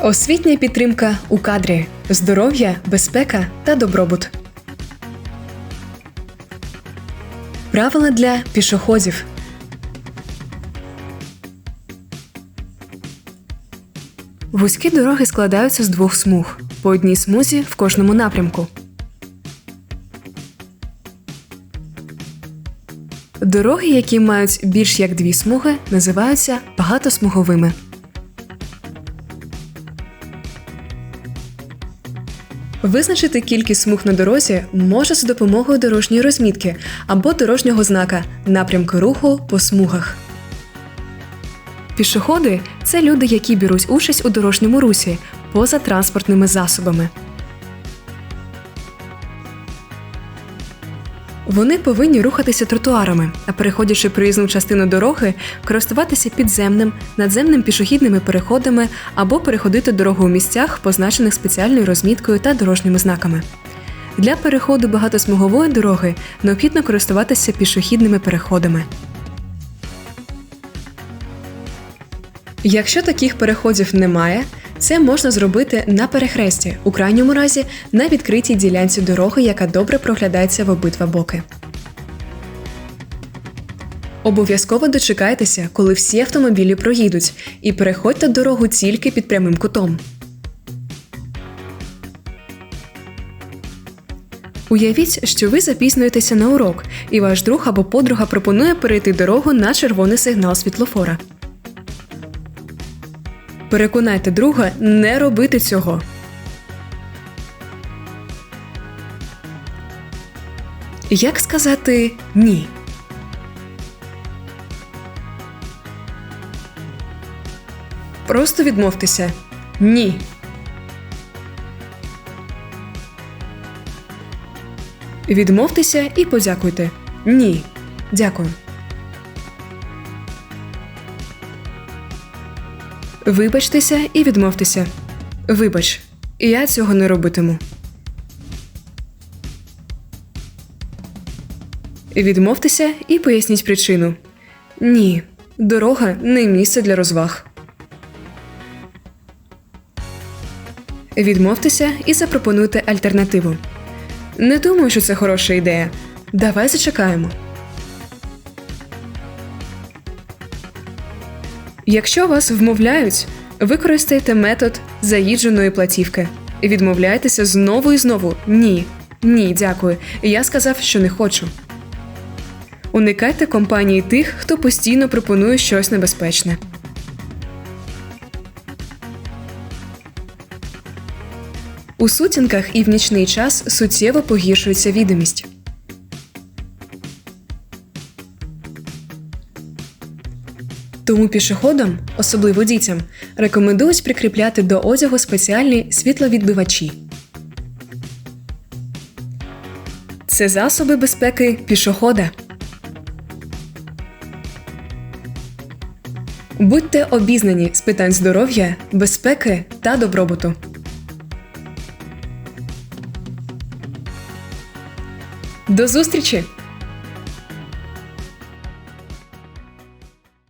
Освітня підтримка у кадрі, здоров'я, безпека та добробут. Правила для пішоходів. Вузькі дороги складаються з двох смуг по одній смузі в кожному напрямку. Дороги, які мають більш як дві смуги, називаються багатосмуговими. Визначити кількість смуг на дорозі може за допомогою дорожньої розмітки або дорожнього знака напрямки руху по смугах. Пішоходи це люди, які беруть участь у дорожньому русі поза транспортними засобами. Вони повинні рухатися тротуарами, а переходячи проїзну частину дороги, користуватися підземним, надземним пішохідними переходами або переходити дорогу у місцях, позначених спеціальною розміткою та дорожніми знаками. Для переходу багатосмугової дороги необхідно користуватися пішохідними переходами. Якщо таких переходів немає, це можна зробити на перехресті, у крайньому разі на відкритій ділянці дороги, яка добре проглядається в обидва боки. Обов'язково дочекайтеся, коли всі автомобілі проїдуть, і переходьте дорогу тільки під прямим кутом. Уявіть, що ви запізнюєтеся на урок, і ваш друг або подруга пропонує перейти дорогу на червоний сигнал світлофора. Переконайте друга не робити цього. Як сказати ні? Просто відмовтеся. Ні. Відмовтеся і подякуйте. Ні. Дякую. Вибачтеся і відмовтеся. Вибач, я цього не робитиму. Відмовтеся і поясніть причину. Ні, дорога не місце для розваг. Відмовтеся і запропонуйте альтернативу. Не думаю, що це хороша ідея. Давай зачекаємо. Якщо вас вмовляють, використайте метод заїдженої платівки. Відмовляйтеся знову і знову. Ні. Ні, дякую. Я сказав, що не хочу. Уникайте компанії тих, хто постійно пропонує щось небезпечне. У сутінках і в нічний час суттєво погіршується відомість. Тому пішоходам, особливо дітям, рекомендують прикріпляти до одягу спеціальні світловідбивачі. Це засоби безпеки пішохода. Будьте обізнані з питань здоров'я, безпеки та добробуту. До зустрічі!